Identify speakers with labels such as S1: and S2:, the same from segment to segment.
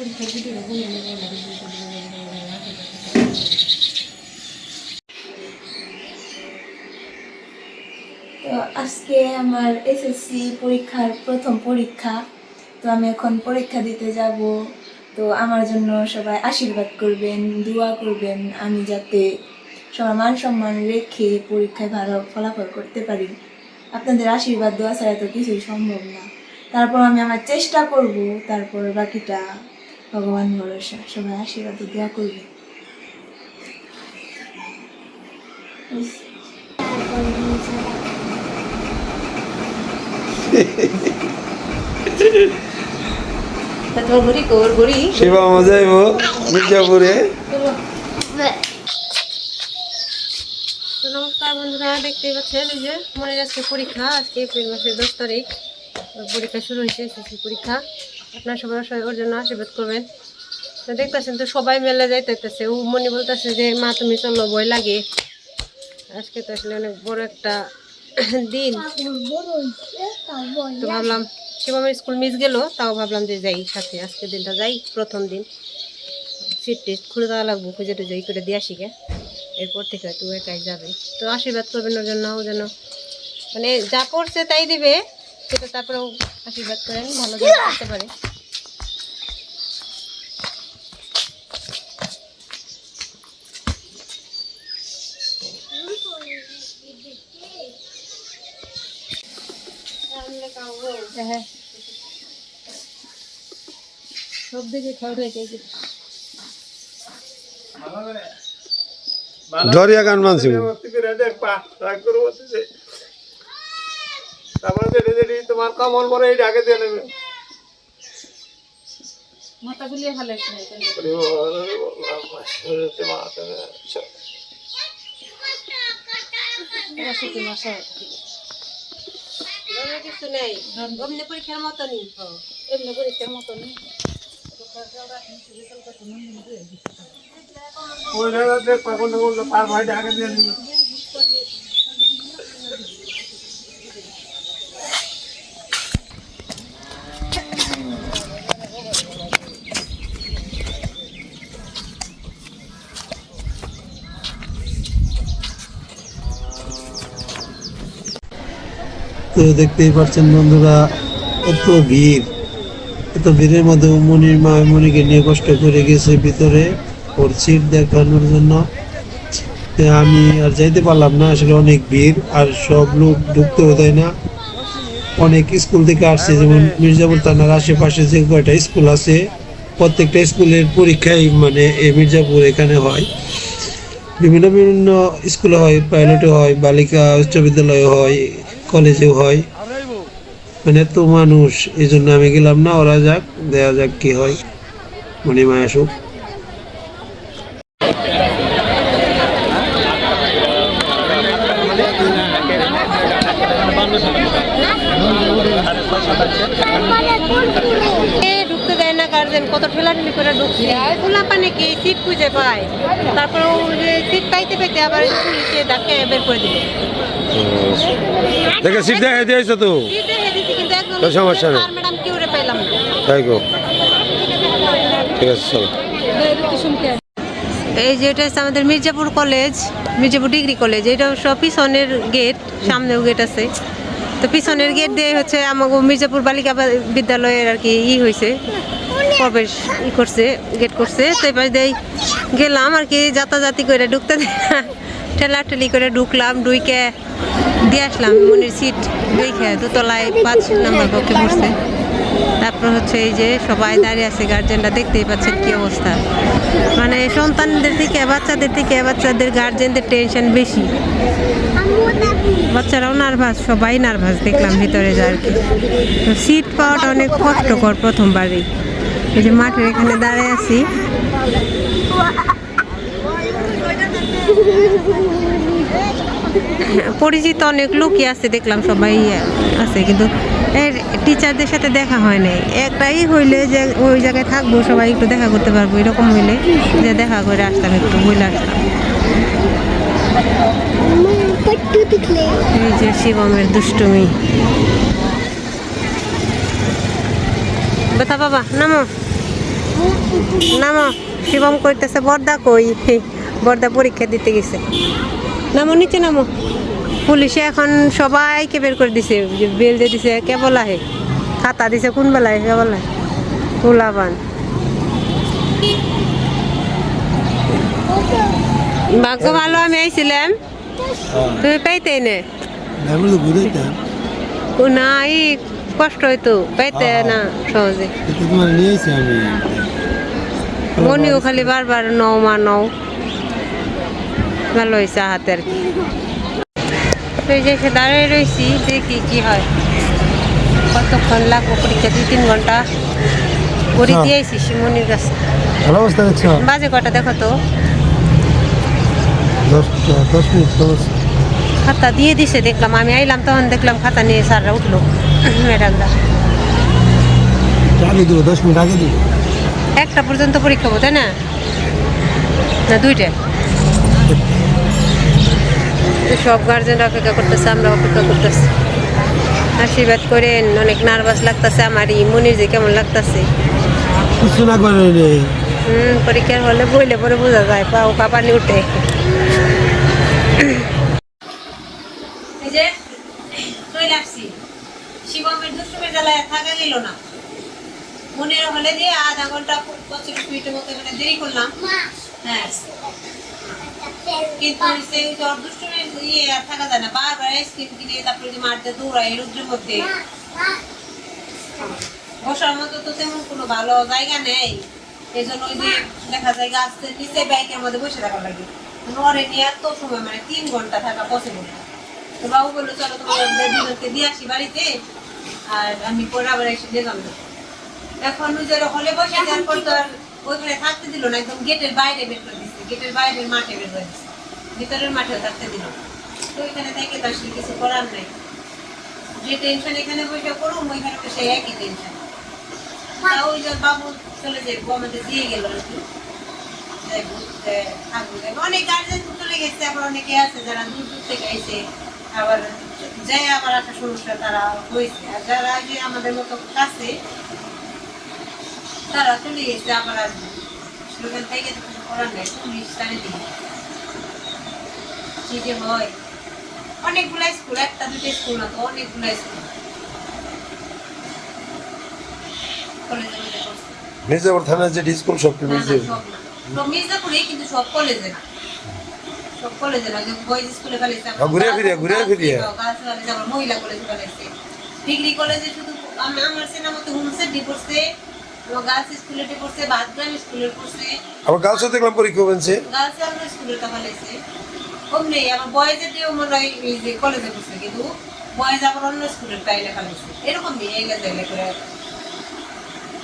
S1: তো আজকে আমার এসএসসি পরীক্ষার প্রথম পরীক্ষা। তো আমি এখন পরীক্ষা দিতে যাব। তো আমার জন্য সবাই আশীর্বাদ করবেন, দোয়া করবেন। আমি যাতে সবার মান সম্মান রেখে পরীক্ষায় ভালো ফলাফল করতে পারি। আপনাদের আশীর্বাদ দেওয়া ছাড়া তো কিছুই সম্ভব না। তারপর আমি আমার চেষ্টা করব, তারপর বাকিটা ভগবান ভরসা সবাই আশীর্বাদ দোয়া করবেন
S2: তোমার ঘড়ি কোর ঘড়ি?
S3: শিবা মজাইব মির্জাপুরে?
S2: তো নমস্কার বন্ধুরা দেখতেই পাচ্ছেন এই যে মনে আজকে পরীক্ষা আজকে এপ্রিল মাসের দশ তারিখ। পরীক্ষা শুরু হয়েছে এসএসসি পরীক্ষা। আপনারা সবাই ওর জন্য আশীর্বাদ করবেন। তো দেখতেছেন তো সবাই মেলে যাইতেছে ও মনে বলতেছে যে, মা, তুমি চলো, ভয় লাগে। আজকে তো আসলে অনেক বড় একটা দিন। তো ভাবলাম শিবমের স্কুল মিস গেল, তাও ভাবলাম যে যাই, সাথে আজকে দিনটা যাই, প্রথম দিন। সিট টেস্ট খুলে দেওয়া লাগবো, খুঁজে ই করে দিয়ে আসি গে। এরপর থেকে হয়তো একাই যাবে। তো আশীর্বাদ করবেন ওর জন্য, ও যেন মানে যা পড়ছে তাই দিবে। সেটা তারপরেও আশীর্বাদ করেন ভালো যেন করতে পারে। হ্যাঁ। সব দিকে খাওয়া
S3: ডরিয়া গান মানছি
S4: তোমার কামল মরে এই ডাকে দিয়ে নেবে।
S2: মাথা গুলিয়ে ফেলাইছে কিছু নেই। অমনি পরীক্ষার মতনই এমনি পরীক্ষার মতনই
S4: ওই পাগল টাগল তার ভাই ডাকে দিয়ে
S3: তো দেখতেই পাচ্ছেন বন্ধুরা, এত ভিড়, এত ভিড়ের মধ্যে মনির মা মনিকে নিয়ে কষ্ট করে গেছে ভিতরে, ওর সিট দেখানোর জন্য। আমি আর যাইতে পারলাম না, আসলে অনেক ভিড়, আর সব লোক ঢুকতেও দেয় না। অনেক স্কুল থেকে আসছে, যেমন মির্জাপুর থানার আশেপাশে যে কয়টা স্কুল আছে, প্রত্যেকটা স্কুলের পরীক্ষাই মানে এই মির্জাপুর এখানে হয়। বিভিন্ন বিভিন্ন স্কুলে হয় পাইলটে হয়, বালিকা উচ্চ বিদ্যালয়ে হয় কলেজেও হয়। মানে এত মানুষ এই জন্য আমি গেলাম না, ওরা যাক, দেয়া যাক কি হয়। মণিমা আসুক
S2: এ ঢুকতে দেয় না গার্জেন কত ঠেলাঠেলি করে ঢুকছে খোলা পানে কি সিট খুঁজে পায়। তারপর ও সিট পাইতে পাইতে আবার পুলিশে ডাকে বের করে দিল
S3: দেখে সিট দেখা দিয়েছ তো? সমস্যা নেই।
S2: ম্যাডাম কিউরে পাইলাম
S3: তাই গো ঠিক আছে চলো।
S2: এই যে এটা হচ্ছে আমাদের Mirzapur college Mirzapur degree college. এটা সব পিছনের গেট সামনেও গেট আছে। তো পিছনের গেট দিয়ে হচ্ছে আমাকে মির্জাপুর বালিকা বিদ্যালয়ের আর কি ই হয়েছে প্রবেশ ই করছে গেট করছে, তো এবার দিয়ে গেলাম আর কি, যাতাযাতি করে ঢুকতে দেয় না। ঠেলাঠেলি করে ঢুকলাম ডুইকে দিয়ে আসলাম, মনির সিট দেখে দোতলায় পাঁচ নাম্বার পক্ষে পড়ছে। তারপর হচ্ছে এই যে সবাই দাঁড়িয়ে আছে গার্জেনরা দেখতেই পাচ্ছেন কি অবস্থা। মানে সন্তানদের থেকে, বাচ্চাদের থেকে, বাচ্চাদের গার্জেনদের টেনশন বেশি। বাচ্চারাও নার্ভাস সবাই নার্ভাস দেখলাম ভিতরে যা আর কি সিট পাওয়াটা অনেক কষ্টকর প্রথমবারই। এই যে মাঠের এখানে দাঁড়িয়ে আছি। পরিচিত অনেক লোকই আছে দেখলাম সবাই আছে কিন্তু এর টিচারদের সাথে দেখা হয় নাই। একটাই হইলে যে ওই জায়গায় থাকব সবাই একটু দেখা করতে পারব এরকম হইলে যে দেখা করে আসতাম একটু বলে আসতাম। এই যে শিবমের দুষ্টুমি। বেতা বাবা নামো। নামো। শিবম কইতেছে বর্দা কই? বর্দা পরীক্ষা দিতে গেছে। নামো নিচে নামো। পুলিশে এখন সবাইকে বের করে দিছে বেল দিয়ে দিছে কেবল আহে খাতা দিছে কোন বেলায় কেবল আহে পোলাবান ভাগ্য ভালো আমি আইছিলাম। তুমি পাইতে নে। না কষ্ট হইতো পাইতে না সহজে। মনিও খালি বারবার নও মা নও। ভালো হয়েছে হাতে আর কি। এসে দাঁড়িয়ে রয়েছি দেখি কি হয়। কতক্ষণ লাগবো পরীক্ষা? দুই তিন ঘণ্টা। পড়ি
S3: আচ্ছা।
S2: দিয়েছি শিমনির কাছে।
S3: ভালো অবস্থা দেখছ?
S2: বাজে কটা দেখো তো। খাতা দিয়ে দিছে দেখলাম। আমি আইলাম তখন দেখলাম খাতা নিয়ে স্যাররা উঠল। ম্যাডামরা
S3: আগে দিব দশ মিনিট আগে দিব।
S2: একটা পর্যন্ত পরীক্ষা হব তাই না? না দুইটা। সব গার্জেনরা অপেক্ষা করতেছে আমরা অপেক্ষা করতেছি। আশীর্বাদ করেন অনেক নার্ভাস লাগতেছে আমারই মনির যে কেমন লাগতেছে।
S3: কিছু না করে রে।
S2: হুম পরীক্ষার হলে বইলে পরে বোঝা যায় পাও পানি উঠে এই যে চলে আসছি শিবমের দুষ্টুমের গেল না। মনের হলে দিয়ে আধা ঘণ্টা পঁচিশ মিনিটের মতো এখানে দেরি করলাম। হ্যাঁ। কিন্তু সেই জ্বর দুষ্টুমের ইয়ে আর থাকা যায় না। বারবার আইসক্রিম কিনে তারপরে যে মারতে দৌড়ায় রুদ্রের মধ্যে। বসার মতো তো তেমন কোনো ভালো জায়গা নেই। এই জন্য ওই যে দেখা যায় গাছের নিচে বাইকের মধ্যে বসে থাকা লাগে। নরে নিয়ে এত সময় মানে তিন ঘণ্টা থাকা পসিবল তো বাবু বলল চলো তোমার দুজনকে দিয়ে আসি বাড়িতে। আর আমি পরে আবার এসে এখন ওই হলে বসে যাওয়ার পর তো আর ওইখানে থাকতে দিল না একদম গেটের বাইরে বের করে দিচ্ছে গেটের বাইরের মাঠে বের করে দিচ্ছে ভিতরের মাঠেও থাকতে দিল তো ওইখানে থেকে তো আসলে কিছু করার নাই। যে টেনশন এখানে বসে করুম ওইখানে বসে একই টেনশন তা ওই যে বাবু চলে যাব আমাদের দিয়ে গেল আর কি। অনেক গার্জেন চলে গেছে আবার অনেকে আছে যারা দূর দূর থেকে আইছে আবার যাই আবার একটা সমস্যা তারা হয়েছে। আর যারা যে আমাদের মতো কাছে তারা চলে গেছে আবার আসবে সেখান থেকে তো কিছু করার নেই পুলিশ চারিদিকে কি যে হয়। অনেকগুলা স্কুল একটা দুটো স্কুল না তো অনেকগুলা স্কুল।
S3: মির্জাপুর থানার যে স্কুল সব
S2: মির্জাপুরেই কিন্তু সব কলেজে না। সব কলেজে না, যে স্কুলে ফেলেছে,
S3: ঘুরে ফিরে, ঘুরে ফিরে।
S2: girls কলেজে, আবার মহিলা কলেজে ফেলেছে। ডিগ্রি কলেজে শুধু আমি- আমার girls স্কুলেতে বাদগ্রাম স্কুলে পড়ছে,
S3: আবার গার্লসও দেখলাম পরীক্ষা হয়েছে
S2: girls এ অন্য স্কুলেটা ফেলেছে। অমনি, আবার boys এতেও মনে হয় এই যে কলেজে পড়ছে, কিন্তু boys আবার অন্য টাইলে ফেলেছে। এগুলো জায়গা করে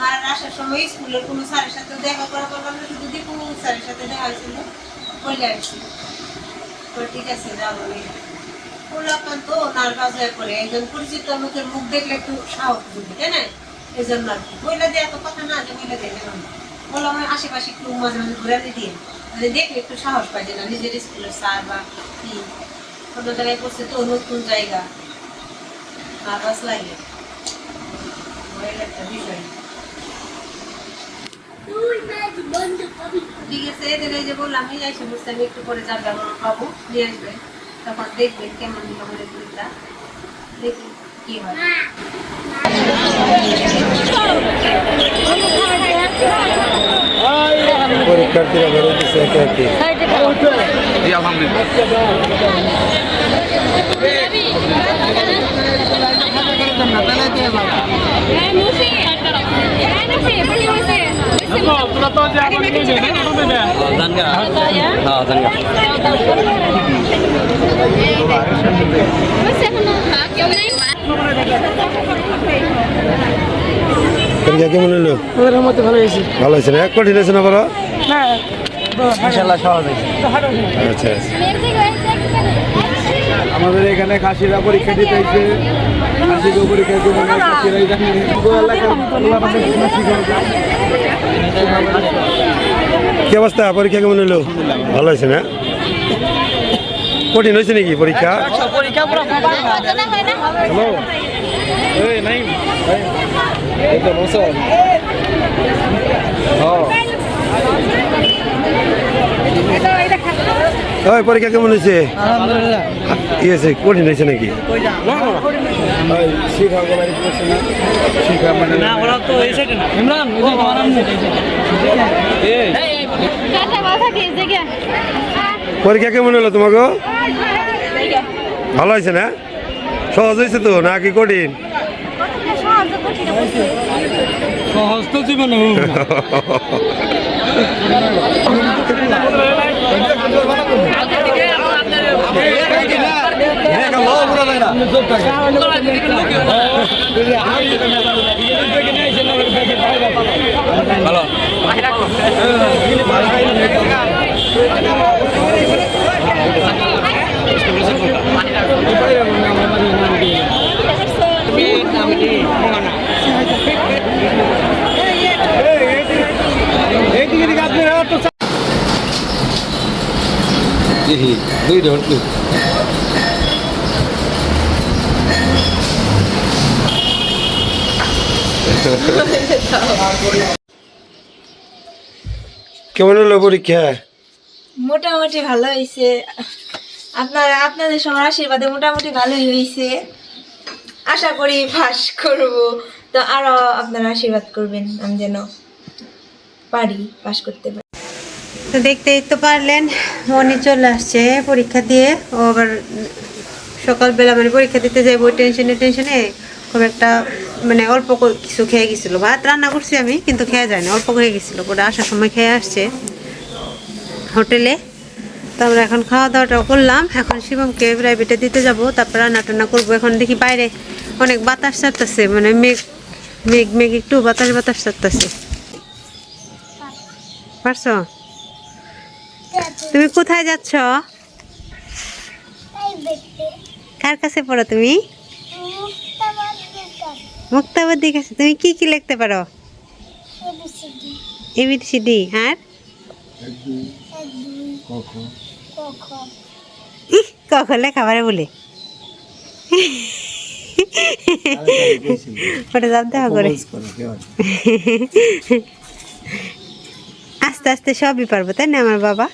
S2: আর আসার সময় স্কুলের কোনো স্যারের সাথে দেখা করা পারলাম না শুধু দীপু স্যারের সাথে দেখা হয়েছিল বলে আসছি তো ঠিক আছে যাব পোলাপান তো নার্ভাস হয়ে পড়ে। একজন পরিচিত লোকের মুখ দেখলে একটু সাহস দিবি তাই না? এই জন্য আর কি। বইলা দিয়ে এত কথা না যে বইলা দিয়ে গেলাম বললাম আমি আশেপাশে একটু মাঝে মাঝে ঘুরে দিয়ে। মানে দেখলে একটু সাহস পাই না, নিজের স্কুলের স্যার বা কি। কোনো জায়গায় পড়ছে তো, নতুন জায়গা। নার্ভাস লাগে। ভয়ের একটা বিষয়। ঠিক আছে এদের এই যে বললাম এই এসে বসতে আমি একটু পরে যাবে আমার বাবু নিয়ে আসবে। তখন দেখবেন কেমন আমাদের পরীক্ষা দেখি কি হয়।
S3: পরীক্ষার্থীরা বেরোতেছে একে একে। পরীক্ষা
S5: ভালো হয়েছে
S3: ভালো হয়েছে না এক কঠিন হয়েছে না
S5: হয়েছে
S4: আমাদের এখানে খাসিরা পরীক্ষা দিতে এসে খাসিকেও পরীক্ষা দিতে
S3: কি অবস্থা? পরীক্ষা কেমন হলো? ভালো হয়েছে না? কঠিন হয়েছে নাকি পরীক্ষা?
S5: পরীক্ষা
S6: ওই পরীক্ষা কেমন হয়েছে? কি কঠিন হয়েছে নাকি? পরীক্ষা কেমন হলো তোমাকে ভালো হয়েছে না? সহজ হয়েছে তো নাকি কঠিন?
S5: সহজ তো জীবনে হোক না।
S4: এইদিকে দিকে আপনি তো
S6: কেমন হলো পরীক্ষা?
S1: মোটামুটি ভালো হয়েছে আপনার আপনাদের সবার আশীর্বাদে মোটামুটি ভালোই হয়েছে আশা করি পাস করব। তো আরও আপনারা আশীর্বাদ করবেন আমি যেন পারি পাস করতে পারি।
S2: তো দেখতেই তো পারলেন মনি চলে আসছে পরীক্ষা দিয়ে। ও আবার সকালবেলা মানে পরীক্ষা দিতে যাই ওই টেনশনে টেনশনে। খুব একটা মানে অল্প কিছু খেয়ে গেছিল। ভাত রান্না করছি আমি কিন্তু খেয়ে যায় না অল্প খেয়ে গেছিল। পরে আসার সময় খেয়ে আসছে হোটেলে। তো আমরা এখন খাওয়া দাওয়াটা করলাম। এখন শিবমকে প্রাইভেটে দিতে যাব। তারপর রান্না টান্না করব। এখন দেখি বাইরে অনেক বাতাস ছাড়তেছে মানে মেঘ মেঘ মেঘ একটু বাতাস বাতাস ছাড়তেছে। পারছ? তুমি কোথায় যাচ্ছ? কার কাছে পড়ো তুমি? মুক্তাবাদীর কাছে তুমি কি কি লিখতে পারো? এবিসিডি আর? ইহ, কখন লেখা পারে বলে? ওটা জানতে হবে আস্তে আস্তে সবই পারব তাই না আমার বাবা?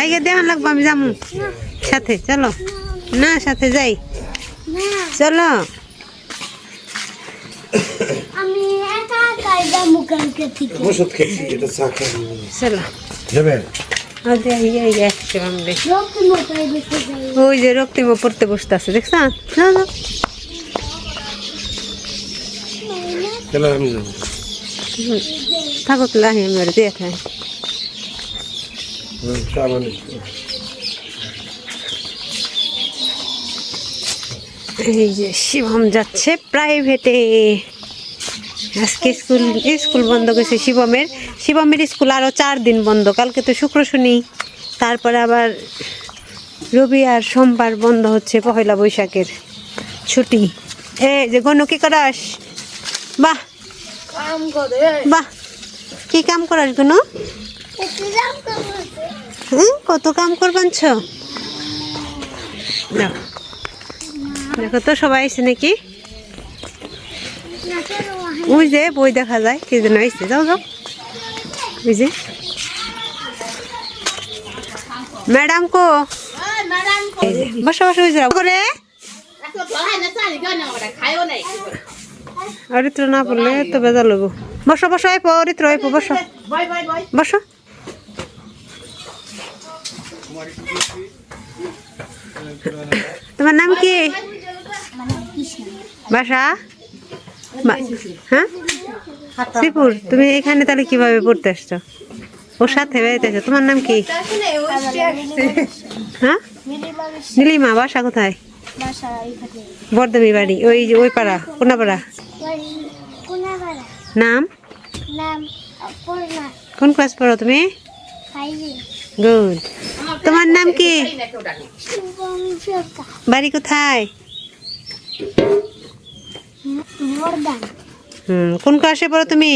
S2: আইগে দেখান লাগবো আমি যাব সাথে চলো। না সাথে যাই। চলো।
S7: আমি একা একাই যাব কালকে থেকে।
S6: ওষুধ খেয়েছি এটা চা খাই
S2: চলো।
S6: যাবে?
S2: আগে আগে আগে আসছে আমরা
S7: রক্ত মোটাই দেখে যাই
S2: ওই যে রক্তিম পড়তে বসতে আছে দেখছ না না।
S6: তাহলে আমি যাব।
S2: থাকুক লাহি আমার দিয়ে খাই। এই যে শিবম যাচ্ছে প্রাইভেটে। আজকে স্কুল স্কুল বন্ধ করেছে শিবমের। শিবমের স্কুল আরও চার দিন বন্ধ কালকে তো শুক্র শনি। তারপরে আবার রবি আর সোমবার বন্ধ হচ্ছে পহেলা বৈশাখের ছুটি। এ যে গনু কি করাস? বাহ। বাহ। কি কাম করাস হুম কত কাম করবানছ? দেখো দেখো তো সবাই আছে নাকি? ওই যে বই দেখা যায়, কি যেন আইসে যাও যাও। ওই যে। ম্যাডাম কো? বসো বসো, ওই যে করে। অরিত্র না পড়লে তো বেজা লব বসো বসো, আইপো, অরিত্র, আইপো, বসো। বসো। তোমার নাম কি? বাসা? হ্যাঁ? শ্রীপুর, তুমি এখানে তাহলে কীভাবে পড়তে আসছো? ওর সাথে বেড়াইতে আসছো, তোমার নাম কি? হ্যাঁ? নীলিমা, বাসা কোথায়? বর্ধমি বাড়ি ওই ওই পাড়া, কোনাপাড়া? নাম? কোন ক্লাস পড়ো তুমি? গুড। তোমার নাম কি? বাড়ি কোথায়? হুম কোন ক্লাসে পড়ো তুমি?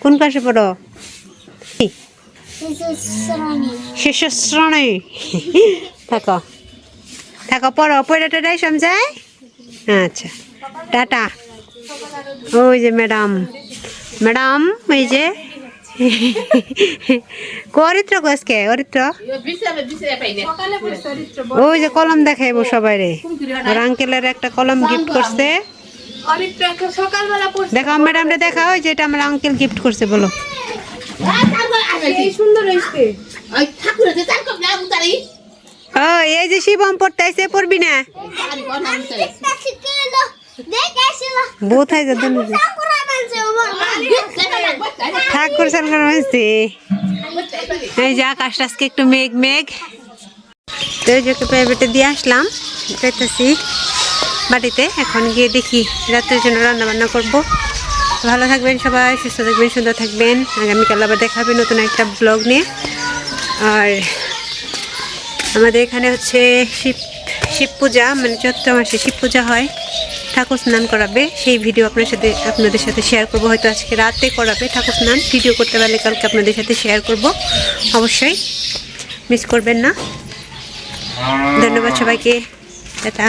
S2: কোন ক্লাসে পড়ো? শেষ শ্রেণি থাকো। থাকো পড়ো। পড়ে টেটাই সমঝায় আচ্ছা। টাটা। ওই যে ম্যাডাম। ম্যাডাম এই যে অরিত্র? কো অরিত্র ওই যে কলম দেখাইবো সবাই রে ওর আঙ্কেলের একটা কলম গিফট করছে। দেখাও ম্যাডাম রে দেখাও যে এটা আমার আঙ্কেল গিফট করছে বলো।
S1: এই
S2: ও এই যে শিবম পড়তে পড়বি না? ঠাকুর এই যে আকাশটা আজকে একটু মেঘ মেঘ। তো এই যে প্রাইভেটে দিয়ে আসলাম পেতেছি বাড়িতে। এখন গিয়ে দেখি রাত্রের জন্য রান্না বান্না করব। ভালো থাকবেন সবাই, সুস্থ থাকবেন, সুন্দর থাকবেন। আগামীকাল আবার দেখা হবে নতুন একটা ব্লগ নিয়ে। আর আমাদের এখানে হচ্ছে শিব শিব পূজা মানে চৈত্র মাসে শিব পূজা হয়। ঠাকুর স্নান করাবে, সেই ভিডিও আপনার সাথে আপনাদের সাথে শেয়ার করব। হয়তো আজকে রাতে করাবে ঠাকুর স্নান। ভিডিও করতে পারলে কালকে আপনাদের সাথে শেয়ার করব। অবশ্যই মিস করবেন না। ধন্যবাদ সবাইকে। টাটা।